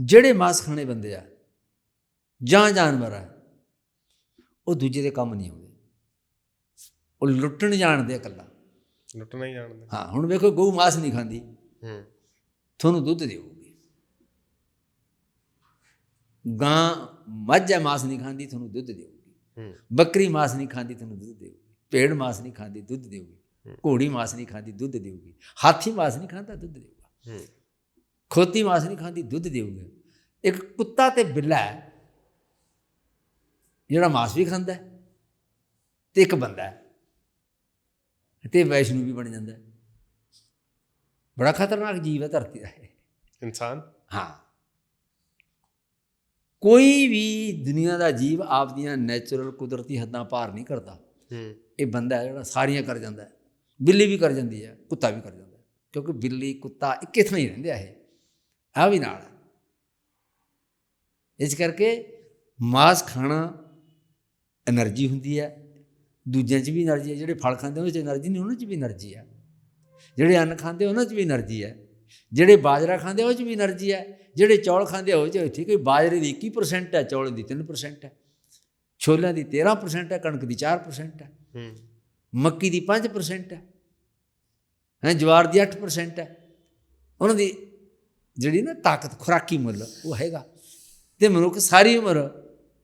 ਜਿਹੜੇ ਮਾਸ ਖਾਣੇ ਬੰਦੇ ਆ ਜਾਂ ਜਾਨਵਰ ਆ ਉਹ ਦੂਜੇ ਦੇ ਕੰਮ ਨਹੀਂ ਆਉਂਦੇ। ਉਹ ਲੁੱਟਣ ਜਾਣਦੇ ਆ ਇਕੱਲਾ। ਲੁੱਟਣਾ ਹੀ ਜਾਣਦੇ। ਹਾਂ ਹੁਣ ਵੇਖੋ ਗਊ ਮਾਸ ਨਹੀਂ ਖਾਂਦੀ। ਹੂੰ। ਤੁਹਾਨੂੰ ਦੁੱਧ ਦੇਊਗੀ। ਗਾਂ ਮੱਝ ਮਾਸ ਨਹੀਂ ਖਾਂਦੀ ਤੁਹਾਨੂੰ ਦੁੱਧ ਦੇਊਗੀ। ਹੂੰ। ਬੱਕਰੀ ਮਾਸ ਨਹੀਂ ਖਾਂਦੀ ਤੁਹਾਨੂੰ ਦੁੱਧ ਦੇਊਗੀ। ਭੇਡ ਮਾਸ ਨਹੀਂ ਖਾਂਦੀ ਦੁੱਧ ਦੇਊਗੀ। ਘੋੜੀ ਮਾਸ ਨਹੀਂ ਖਾਂਦੀ ਦੁੱਧ ਦੇਊਗੀ। ਹਾਥੀ ਮਾਸ ਨਹੀਂ ਖਾਂਦਾ ਦੁੱਧ ਦੇਊਗਾ। ਹੂੰ। ਖੋਤੀ ਮਾਸ ਨਹੀਂ ਖਾਂਦੀ ਦੁੱਧ ਦੇਊਗੀ। ਇੱਕ ਕੁੱਤਾ ਤੇ ਬਿੱਲਾ ਹੈ ਜਿਹੜਾ ਮਾਸ ਵੀ ਖਾਂਦਾ ਹੈ, ਤੇ ਇੱਕ ਬੰਦਾ ਹੈ ਤੇ ਵੈਸ਼ਨੂ ਵੀ ਬਣ ਜਾਂਦਾ। ਬੜਾ ਖਤਰਨਾਕ ਜੀਵ ਹੈ ਧਰਤੀ ਦਾ ਇਨਸਾਨ? ਹਾਂ। ਕੋਈ ਵੀ ਦੁਨੀਆ ਦਾ ਜੀਵ ਆਪਦੀਆਂ ਨੈਚੁਰਲ ਕੁਦਰਤੀ ਹੱਦਾਂ ਪਾਰ ਨਹੀਂ ਕਰਦਾ। ਇਹ ਬੰਦਾ ਜਿਹੜਾ ਸਾਰੀਆਂ ਕਰ ਜਾਂਦਾ ਬਿੱਲੀ ਵੀ ਕਰ ਜਾਂਦੀ ਹੈ ਕੁੱਤਾ ਵੀ ਕਰ ਜਾਂਦਾ ਕਿਉਂਕਿ ਬਿੱਲੀ ਕੁੱਤਾ ਇੱਕੇ ਥਾਂ ਹੀ ਰਹਿੰਦੇ ਆ ਇਹ। ਆ ਵੀ ਨਾਲ। ਇਸ ਕਰਕੇ ਮਾਸ ਖਾਣਾ એનર્ਜੀ ਹੁੰਦੀ ਹੈ ਦੂਜਿਆਂ 'ਚ ਵੀ એનર્ਜੀ ਹੈ ਜਿਹੜੇ ਫਲ ਖਾਂਦੇ ਉਹਨਾਂ 'ਚ એનર્ਜੀ ਨਹੀਂ ਉਹਨਾਂ 'ਚ ਵੀ એનર્ਜੀ ਹੈ ਜਿਹੜੇ ਅੰਨ ਖਾਂਦੇ ਉਹਨਾਂ 'ਚ ਵੀ એનર્ਜੀ ਹੈ ਜਿਹੜੇ ਬਾਜਰਾ ਖਾਂਦੇ ਉਹ 'ਚ ਵੀ એનર્ਜੀ ਹੈ ਜਿਹੜੇ ਚੌਲ ਖਾਂਦੇ ਉਹ 'ਚ ਠੀਕ ਹੈ ਬਾਜਰੇ ਦੀ 21% ਹੈ ਚੌਲ ਦੀ 3% ਹੈ ਛੋਲਿਆਂ ਦੀ 13% ਹੈ ਕਣਕ ਦੀ 4% ਹੈ। ਮੱਕੀ ਦੀ 5% ਹੈ ਹੈ ਜਵਾਰ ਦੀ 8% ਹੈ ਉਹਨਾਂ ਦੀ ਜਿਹੜੀ ਨਾ ਤਾਕਤ ਖੁਰਾਕੀ ਮੁੱਲ ਉਹ ਹੈਗਾ। ਤੇ ਮਨੁੱਖ ਸਾਰੀ ਉਮਰ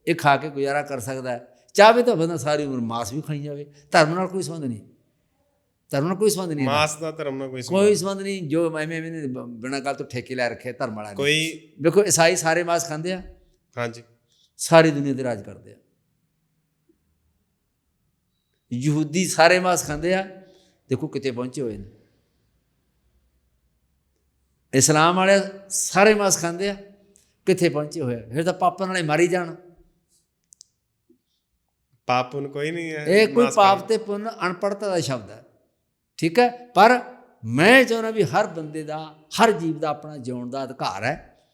ਇਹ ਖਾ ਕੇ ਗੁਜ਼ਾਰਾ ਕਰ ਸਕਦਾ ਹੈ। ਚਾਹਵੇ ਤਾਂ ਬੰਦਾ ਸਾਰੀ ਉਮਰ ਮਾਸ ਵੀ ਖਾਈ ਜਾਵੇ। ਧਰਮ ਨਾਲ ਕੋਈ ਸੰਬੰਧ ਨਹੀਂ। ਧਰਮ ਨਾਲ ਕੋਈ ਸੰਬੰਧ ਨਹੀਂ ਮਾਸ ਦਾ ਧਰਮ ਨਾਲ ਕੋਈ ਸੰਬੰਧ ਕੋਈ ਸੰਬੰਧ ਨਹੀਂ। ਜੋ ਮੈਂ ਮੈਂ ਬਿਨਾਂ ਗੱਲ ਤੋਂ ਠੇਕੇ ਲੈ ਰੱਖੇ ਧਰਮ ਵਾਲਾ ਕੋਈ ਵੇਖੋ ਈਸਾਈ ਸਾਰੇ ਮਾਸ ਖਾਂਦੇ ਆ। ਹਾਂਜੀ। ਸਾਰੀ ਦੁਨੀਆ ਤੇ ਰਾਜ ਕਰਦੇ ਆ। ਯਹੂਦੀ ਸਾਰੇ ਮਾਸ ਖਾਂਦੇ ਆ। ਦੇਖੋ ਕਿਤੇ ਪਹੁੰਚੇ ਹੋਏ ਨੇ। ਇਸਲਾਮ ਵਾਲੇ ਸਾਰੇ ਮਾਸ ਖਾਂਦੇ ਆ ਕਿੱਥੇ ਪਹੁੰਚੇ ਹੋਏ ਫਿਰ ਤਾਂ ਪਾਪਾਂ ਨਾਲੇ ਮਾਰੀ ਜਾਣ। ਪਾਪ ਪੁੰਨ ਕੋਈ ਨਹੀਂ ਹੈ ਇਹ ਕੋਈ ਪਾਪ ਤੇ ਪੁੰਨ ਅਨਪੜਤਾ ਦਾ ਸ਼ਬਦ ਹੈ। ਠੀਕ ਹੈ? ਪਰ ਮੈਂ ਚਾਹੁੰਦਾ ਵੀ ਹਰ ਬੰਦੇ ਦਾ ਹਰ ਜੀਵ ਦਾ ਆਪਣਾ ਜਿਉਣ ਦਾ ਅਧਿਕਾਰ ਹੈ।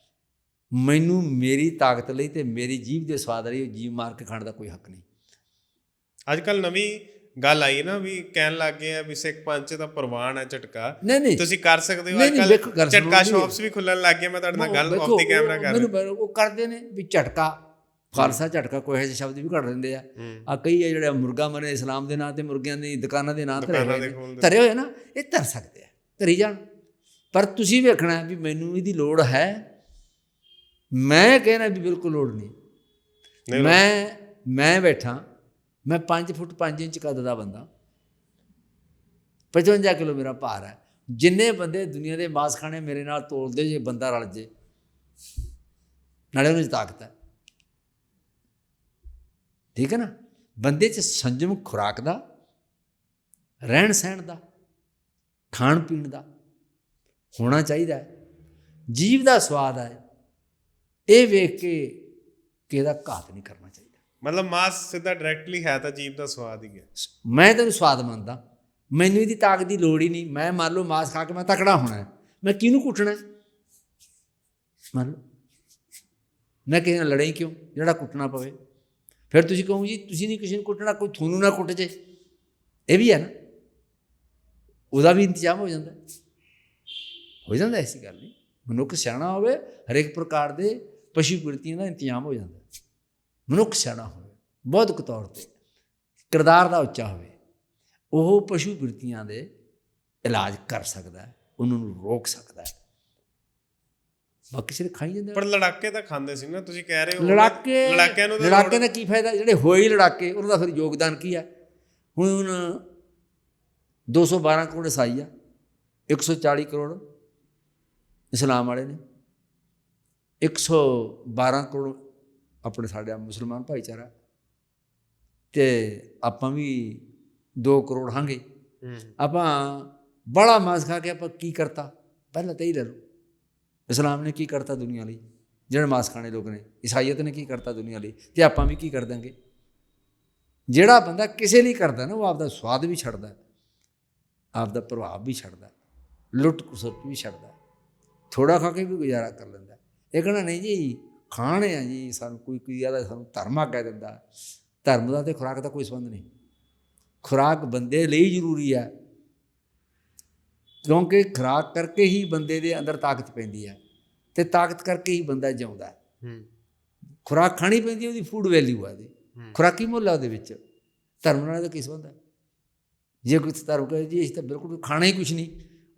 ਮੈਨੂੰ ਮੇਰੀ ਤਾਕਤ ਲਈ ਤੇ ਮੇਰੀ ਜੀਵ ਦੇ ਸਵਾਦ ਲਈ ਜੀਵ ਮਾਰ ਕੇ ਖਾਣ ਦਾ ਕੋਈ ਹੱਕ ਨਹੀਂ। ਅੱਜ ਕੱਲ ਨਵੀਂ ਗੱਲ ਆਈ ਨਾ ਵੀ ਕਹਿਣ ਲੱਗ ਗਏ ਆ ਵੀ ਸਿੱਖ ਪੰਚ ਦਾ ਪ੍ਰਵਾਨ ਹੈ ਝਟਕਾ। ਨਹੀਂ ਨਹੀਂ। ਤੁਸੀਂ ਕਰ ਸਕਦੇ ਹੋ ਅੱਜ ਕੱਲ ਝਟਕਾ। ਸ਼ਾਪਸ ਵੀ ਖੁੱਲਣ ਲੱਗ ਗਏ ਮੈਂ ਤੁਹਾਡੇ ਨਾਲ ਗੱਲ ਆਫ ਦੀ ਕੈਮਰਾ ਕਰ ਮੈਨੂੰ ਰਿਹਾ। ਉਹ ਕਰਦੇ ਨੇ ਵੀ ਝਟਕਾ ਖਾਲਸਾ ਝਟਕਾ ਕੋਈ ਜਿਹੇ ਸ਼ਬਦ ਵੀ ਕੱਢ ਦਿੰਦੇ ਆ। ਆ ਕਈ ਆ ਜਿਹੜੇ ਮੁਰਗਾ ਮਰੇ ਇਸਲਾਮ ਦੇ ਨਾਂ ਤੇ ਮੁਰਗਿਆਂ ਦੀ ਦੁਕਾਨਾਂ ਦੇ ਨਾਂ ਖੋਲ੍ਹਦੇ। ਧਰੇ ਹੋਏ ਨਾ ਇਹ ਧਰ ਸਕਦੇ ਆ ਧਰੀ ਜਾਣ। ਪਰ ਤੁਸੀਂ ਵੇਖਣਾ ਵੀ ਮੈਨੂੰ ਇਹਦੀ ਲੋੜ ਹੈ। ਮੈਂ ਕਹਿਣਾ ਵੀ ਬਿਲਕੁਲ ਲੋੜ ਨਹੀਂ। ਮੈਂ ਮੈਂ ਬੈਠਾ ਮੈਂ 5 ਫੁੱਟ 5 ਇੰਚ ਕੱਦ ਦਾ ਬੰਦਾ। 55 ਕਿਲੋ ਮੇਰਾ ਭਾਰ ਹੈ। ਜਿੰਨੇ ਬੰਦੇ ਦੁਨੀਆ ਦੇ ਮਾਸਖਾਣੇ ਮੇਰੇ ਨਾਲ ਤੋਲਦੇ ਜੇ, ਬੰਦਾ ਰਲ ਜੇ, ਨਾਲੇ ਉਹਨਾਂ 'ਚ ਤਾਕਤ ਹੈ। ਠੀਕ ਹੈ ਨਾ? ਬੰਦੇ 'ਚ ਸੰਜਮ ਖੁਰਾਕ ਦਾ, ਰਹਿਣ ਸਹਿਣ ਦਾ, ਖਾਣ ਪੀਣ ਦਾ ਹੋਣਾ ਚਾਹੀਦਾ ਹੈ। ਜੀਵ ਦਾ ਸਵਾਦ ਹੈ। ਇਹ ਵੇਖ ਕੇ ਕਿ ਇਹਦਾ ਘਾਤ ਨਹੀਂ ਕਰਨਾ ਚਾਹੀਦਾ। ਮਤਲਬ ਮਾਸ ਸਿੱਧਾ ਡਾਇਰੈਕਟਲੀ ਹੈ ਤਾਂ ਜੀਵ ਦਾ ਸਵਾਦ ਹੀ ਹੈ। ਮੈਂ ਤੈਨੂੰ ਸਵਾਦ ਮੰਨਦਾ। ਮੈਨੂੰ ਇਹਦੀ ਤਾਕਤ ਦੀ ਲੋੜ ਹੀ ਨਹੀਂ। ਮੈਂ ਮੰਨ ਲਓ ਮਾਸ ਖਾ ਕੇ ਮੈਂ ਤਕੜਾ ਹੋਣਾ ਹੈ। ਮੈਂ ਕਿਹਨੂੰ ਕੁੱਟਣਾ ਹੈ? ਮੰਨ ਲਓ। ਮੈਂ ਕਿਸੇ ਨਾਲ ਲੜਾਈ ਕਿਉਂ? ਜਿਹੜਾ ਕੁੱਟਣਾ ਪਵੇ। ਫਿਰ ਤੁਸੀਂ ਕਹੋ ਜੀ, ਤੁਸੀਂ ਨਹੀਂ ਕਿਸੇ ਨੂੰ ਕੁੱਟਣਾ, ਕੋਈ ਤੁਹਾਨੂੰ ਨਾ ਕੁੱਟ ਜੇ। ਇਹ ਵੀ ਹੈ ਨਾ। ਉਹਦਾ ਵੀ ਇੰਤਜ਼ਾਮ ਹੋ ਜਾਂਦਾ। ਹੋ ਜਾਂਦਾ ਐਸੀ ਗੱਲ ਨਹੀਂ। ਮਨੁੱਖ ਸਿਆਣਾ ਹੋਵੇ, ਹਰੇਕ ਪ੍ਰਕਾਰ ਦੇ ਪਸ਼ੂ ਕਿਰਤੀਆਂ ਦਾ ਇੰਤਜ਼ਾਮ ਹੋ ਜਾਂਦਾ। ਮਨੁੱਖ ਸਿਆਣਾ ਹੋਵੇ ਬੌਧਿਕ ਤੌਰ ਤੇ ਕਿਰਦਾਰ ਦਾ ਉੱਚਾ ਹੋਵੇ ਉਹ ਪਸ਼ੂ ਬਿਰਤੀਆਂ ਦੇ ਇਲਾਜ ਕਰ ਸਕਦਾ ਹੈ ਉਹਨਾਂ ਨੂੰ ਰੋਕ ਸਕਦਾ ਹੈ। ਬਾਕੀ ਸਿਰ ਖਾਈ ਜਾਂਦੇ ਪਰ ਲੜਾਕੇ ਤਾਂ ਖਾਂਦੇ ਸੀ ਨਾ ਤੁਸੀਂ ਕਹਿ ਰਹੇ ਹੋ ਲੜਾਕੇ ਲੜਾਕਿਆਂ ਨੂੰ ਲੜਾਕੇ ਦਾ ਕੀ ਫਾਇਦਾ? ਜਿਹੜੇ ਹੋਏ ਹੀ ਲੜਾਕੇ ਉਹਨਾਂ ਦਾ ਫਿਰ ਯੋਗਦਾਨ ਕੀ ਹੈ ਹੁਣ 212 ਕਰੋੜ ਈਸਾਈ ਆ 140 ਕਰੋੜ ਇਸਲਾਮ ਵਾਲੇ ਨੇ 112 ਕਰੋੜ ਆਪਣੇ ਸਾਡੇ ਮੁਸਲਮਾਨ ਭਾਈਚਾਰਾ। ਤੇ ਆਪਾਂ ਵੀ 2 ਕਰੋੜ ਹਾਂਗੇ। ਆਪਾਂ ਬੜਾ ਮਾਸ ਖਾ ਕੇ ਆਪਾਂ ਕੀ ਕਰਤਾ? ਪਹਿਲਾਂ ਤਾਂ ਹੀ ਲੈ ਲਓ। ਇਸਲਾਮ ਨੇ ਕੀ ਕਰਤਾ ਦੁਨੀਆ ਲਈ? ਜਿਹੜੇ ਮਾਸ ਖਾਣੇ ਲੋਕ ਨੇ ਈਸਾਈਅਤ ਨੇ ਕੀ ਕਰਤਾ ਦੁਨੀਆ ਲਈ? ਤੇ ਆਪਾਂ ਵੀ ਕੀ ਕਰ ਦਾਂਗੇ? ਜਿਹੜਾ ਬੰਦਾ ਕਿਸੇ ਲਈ ਕਰਦਾ ਨਾ ਉਹ ਆਪਦਾ ਸਵਾਦ ਵੀ ਛੱਡਦਾ। ਆਪਦਾ ਪ੍ਰਭਾਵ ਵੀ ਛੱਡਦਾ। ਲੁੱਟ ਖਸੁੱਟ ਵੀ ਛੱਡਦਾ। ਥੋੜਾ ਖਾ ਕੇ ਵੀ ਗੁਜ਼ਾਰਾ ਕਰ ਲੈਂਦਾ। ਇਹ ਕਹਿਣਾ ਨਹੀਂ ਜੀ ਖਾਣੇ ਆ ਜੀ ਸਾਨੂੰ ਕੋਈ ਕੋਈ ਆਦਾ ਸਾਨੂੰ ਧਰਮਾ ਕਹਿ ਦਿੰਦਾ। ਧਰਮ ਦਾ ਤੇ ਖੁਰਾਕ ਦਾ ਕੋਈ ਸੰਬੰਧ ਨਹੀਂ। ਖੁਰਾਕ ਬੰਦੇ ਲਈ ਜ਼ਰੂਰੀ ਹੈ ਕਿਉਂਕਿ ਖੁਰਾਕ ਕਰਕੇ ਹੀ ਬੰਦੇ ਦੇ ਅੰਦਰ ਤਾਕਤ ਪੈਂਦੀ ਹੈ ਤੇ ਤਾਕਤ ਕਰਕੇ ਹੀ ਬੰਦਾ ਜਿਉਂਦਾ। ਹੈ। ਖੁਰਾਕ ਖਾਣੀ ਪੈਂਦੀ ਉਹਦੀ ਫੂਡ ਵੈਲਿਊ ਆ ਹੂੰ। ਖੁਰਾਕੀ ਮੁੱਲ ਆ ਉਹਦੇ ਵਿੱਚ। ਧਰਮ ਨਾਲ ਤਾਂ ਕੀ ਸੰਬੰਧ ਹੈ ਜੇ ਕੋਈ ਧਰਮ ਕਹੇ ਜੀ ਅਸੀਂ ਤਾਂ ਬਿਲਕੁਲ ਖਾਣਾ ਹੀ ਕੁਝ ਨਹੀਂ।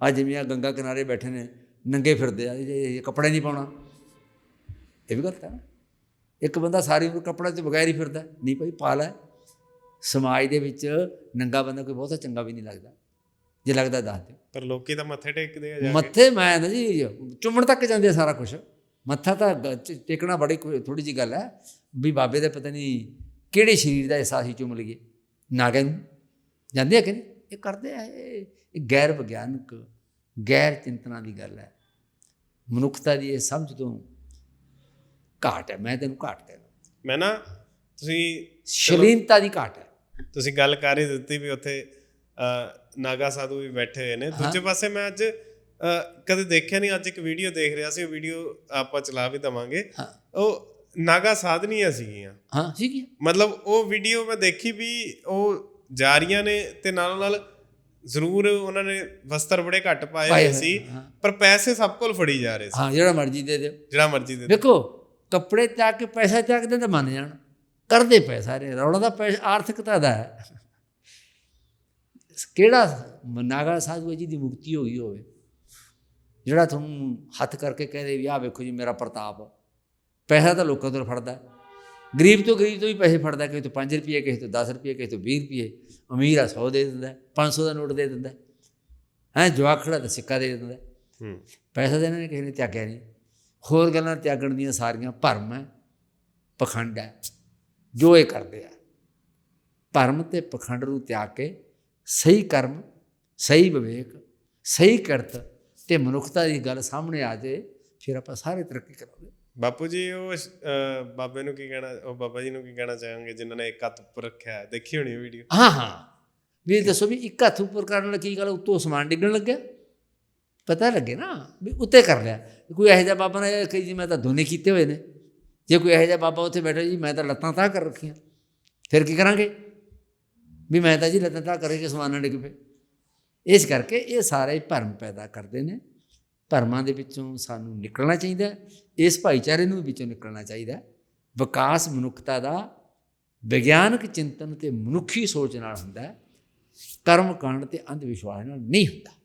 ਅੱਜ ਜਿਵੇਂ ਆ ਗੰਗਾ ਕਿਨਾਰੇ ਬੈਠੇ ਨੇ ਨੰਗੇ ਫਿਰਦੇ ਆ ਇਹ ਕੱਪੜੇ ਨਹੀਂ ਪਾਉਣਾ। ਇਹ ਵੀ ਗਲਤ ਹੈ ਨਾ। ਇੱਕ ਬੰਦਾ ਸਾਰੀ ਉਮਰ ਕੱਪੜਾ ਤੋਂ ਬਗੈਰ ਹੀ ਫਿਰਦਾ ਨਹੀਂ ਭਾਈ ਪਾ ਲੈ ਸਮਾਜ ਦੇ ਵਿੱਚ ਨੰਗਾ ਬੰਦਾ ਕੋਈ ਬਹੁਤਾ ਚੰਗਾ ਵੀ ਨਹੀਂ ਲੱਗਦਾ ਜੇ ਲੱਗਦਾ ਦੱਸ ਦਿਓ। ਪਰ ਲੋਕੀ ਤਾਂ ਮੱਥੇ ਟੇਕਦੇ ਆ ਜਾ ਕੇ। ਮੱਥੇ ਮੈਂ ਨਾ ਜੀ ਚੁੰਮਣ ਤੱਕ ਜਾਂਦੇ ਆ ਸਾਰਾ ਕੁਝ ਮੱਥਾ ਤਾਂ ਟੇਕਣਾ ਬੜੀ ਥੋੜੀ ਜੀ ਗੱਲ ਹੈ ਵੀ ਬਾਬੇ ਦੇ ਪਤਾ ਨਹੀਂ ਕਿਹੜੇ ਸਰੀਰ ਦਾ ਅਹਿਸਾਸ ਹੀ ਚੁੰਮ ਲਈਏ। ਨੂੰ ਜਾਂਦੇ ਆ ਕਿ ਨਹੀਂ ਇਹ ਕਰਦੇ ਆ ਇਹ ਇਹ ਗੈਰ ਵਿਗਿਆਨਕ ਗੈਰ ਚਿੰਤਨਾ ਦੀ ਗੱਲ ਹੈ। ਮਨੁੱਖਤਾ ਦੀ ਇਹ ਸਮਝ ਤੋਂ ਘਾਟ ਹੈ ਮੈਂ ਤੈਨੂੰ ਘਾਟ ਕਹਿੰਦਾ ਮੈਂ ਨਾ ਤੁਸੀਂ ਸ਼ਲੀਨਤਾ ਦੀ ਘਾਟ ਹੈ। ਤੁਸੀਂ ਗੱਲ ਕਰ ਹੀ ਦਿੱਤੀ ਵੀ ਉੱਥੇ ਨਾਗਾ ਸਾਧੂ ਵੀ ਬੈਠੇ ਹੋਏ ਨੇ। ਦੂਜੇ ਪਾਸੇ ਮੈਂ ਅੱਜ ਕਦੇ ਦੇਖਿਆ ਨਹੀਂ ਅੱਜ ਇੱਕ ਵੀਡੀਓ ਦੇਖ ਰਿਹਾ ਸੀ ਉਹ ਵੀਡੀਓ ਆਪਾਂ ਚਲਾ ਵੀ ਦਵਾਂਗੇ। ਉਹ ਨਾਗਾ ਸਾਧਨੀਆਂ ਸੀਗੀਆਂ। ਹਾਂ ਹੈ ਮਤਲਬ ਉਹ ਵੀਡੀਓ ਮੈਂ ਦੇਖੀ ਵੀ ਉਹ ਜਾ ਰਹੀਆਂ ਨੇ ਤੇ ਨਾਲੋਂ ਨਾਲ ਜ਼ਰੂਰ ਉਹਨਾਂ ਨੇ ਵਸਤਰ ਬੜੇ ਘੱਟ ਪਾਏ ਹੋਏ ਸੀ। ਪਰ ਪੈਸੇ ਸਭ ਕੋਲ ਫੜੀ ਜਾ ਰਹੇ ਸੀ। ਹਾਂ ਜਿਹੜਾ ਮਰਜ਼ੀ ਦੇ ਦਿਓ। ਜਿਹੜਾ ਮਰਜ਼ੀ ਦੇ ਦਿਓ। ਦੇਖੋ ਕੱਪੜੇ ਤਿਆਗ ਕੇ ਪੈਸਾ ਤਿਆਗ ਦੇ ਤਾਂ ਮੰਨ ਜਾਣ। ਕਰਦੇ ਪਏ ਸਾਰੇ ਰੌਲਾ ਦਾ ਪੈਸਾ ਆਰਥਿਕਤਾ ਦਾ ਹੈ। ਕਿਹੜਾ ਨਾਗਾ ਸਾਧੂ ਜੀ ਦੀ ਮੁਕਤੀ ਹੋ ਗਈ ਹੋਵੇ। ਜਿਹੜਾ ਤੁਹਾਨੂੰ ਹੱਥ ਕਰਕੇ ਕਹਦੇ ਵੀ ਆਹ ਵੇਖੋ ਜੀ ਮੇਰਾ ਪ੍ਰਤਾਪ। ਪੈਸਾ ਤਾਂ ਲੋਕਾਂ ਤੋਂ ਫੜਦਾ। ਗਰੀਬ ਤੋਂ ਗਰੀਬ ਤੋਂ ਵੀ ਪੈਸੇ ਫੜਦਾ ਕਿਸੇ ਤੋਂ 5 ਰੁਪਏ ਕਿਸੇ ਤੋਂ 10 ਰੁਪਏ ਕਿਸੇ ਤੋਂ 20 ਰੁਪਏ। ਅਮੀਰ ਆ 100 ਦੇ ਦਿੰਦਾ ਹੈ, 500 ਦਾ ਨੋਟ ਦੇ ਦਿੰਦਾ। ਹੈ ਜਵਾਕ ਖੜਾ ਤਾਂ ਸਿੱਕਾ ਦੇ ਦਿੰਦਾ। ਪੈਸਾ ਇਹਨਾਂ ਨੇ ਕਿਸੇ ਨੇ ਤਿਆਗਿਆ ਨਹੀਂ। ਹੋਰ ਗੱਲਾਂ ਤਿਆਗਣ ਦੀਆਂ ਸਾਰੀਆਂ ਭਰਮ ਹੈ ਪਖੰਡ ਹੈ ਜੋ ਇਹ ਕਰਦੇ ਆ। ਭਰਮ ਤੇ ਪਖੰਡ ਨੂੰ ਤਿਆਗ ਕੇ ਸਹੀ ਕਰਮ ਸਹੀ ਵਿਵੇਕ ਸਹੀ ਕਰਤ ਤੇ ਮਨੁੱਖਤਾ ਦੀ ਗੱਲ ਸਾਹਮਣੇ ਆ ਜਾਏ ਫਿਰ ਆਪਾਂ ਸਾਰੇ ਤਰੱਕੀ ਕਰਾਂਗੇ। ਬਾਪੂ ਜੀ ਉਹ ਬਾਬੇ ਨੂੰ ਕੀ ਕਹਿਣਾ ਉਹ ਬਾਬਾ ਜੀ ਨੂੰ ਕੀ ਕਹਿਣਾ ਚਾਹਾਂਗੇ ਜਿਨ੍ਹਾਂ ਨੇ ਇੱਕ ਹੱਥ ਉੱਪਰ ਰੱਖਿਆ ਹੈ? ਦੇਖੀ ਹੋਣੀ ਵੀਡੀਓ ਹਾਂ ਹਾਂ। ਵੀ ਦੱਸੋ ਵੀ ਇੱਕ ਹੱਥ ਉੱਪਰ ਕਰਨ ਨਾਲ ਕੀ ਗੱਲ ਉੱਤੋਂ ਸਮਾਨ ਡਿੱਗਣ ਲੱਗਿਆ? ਪਤਾ ਲੱਗੇ ਨਾ ਵੀ ਉੱਤੇ ਕਰ ਲਿਆ। ਕੋਈ ਇਹੋ ਜਿਹਾ ਬਾਬਾ ਨੇ ਕਹੀ ਜੀ, ਮੈਂ ਤਾਂ ਦੋਨੇ ਕੀਤੇ ਹੋਏ ਨੇ। ਜੇ ਕੋਈ ਇਹੋ ਜਿਹਾ ਬਾਬਾ ਉੱਥੇ ਬੈਠਾ ਜੀ, ਮੈਂ ਤਾਂ ਲੱਤਾਂ ਤਾਂ ਕਰ ਰੱਖੀਆਂ। ਫਿਰ ਕੀ ਕਰਾਂਗੇ? ਵੀ ਮੈਂ ਤਾਂ ਜੀ ਲੱਤਾਂ ਤਾਂ ਕਰਕੇ ਸਮਾਨ ਨਾਲ ਡਿੱਗ ਪਏ। ਇਸ ਕਰਕੇ ਇਹ ਸਾਰੇ ਭਰਮ ਪੈਦਾ ਕਰਦੇ ਨੇ। ਭਰਮਾਂ ਦੇ ਵਿੱਚੋਂ ਸਾਨੂੰ ਨਿਕਲਣਾ ਚਾਹੀਦਾ ਇਸ ਭਾਈਚਾਰੇ ਨੂੰ ਵਿੱਚੋਂ ਨਿਕਲਣਾ ਚਾਹੀਦਾ ਵਿਕਾਸ ਮਨੁੱਖਤਾ ਦਾ ਵਿਗਿਆਨਕ ਚਿੰਤਨ ਤੇ ਮਨੁੱਖੀ ਸੋਚ ਨਾਲ ਹੁੰਦਾ ਹੈ। ਕਰਮ ਕਾਂਡ ਤੇ ਅੰਧ ਵਿਸ਼ਵਾਸ ਨਾਲ ਨਹੀਂ ਹੁੰਦਾ।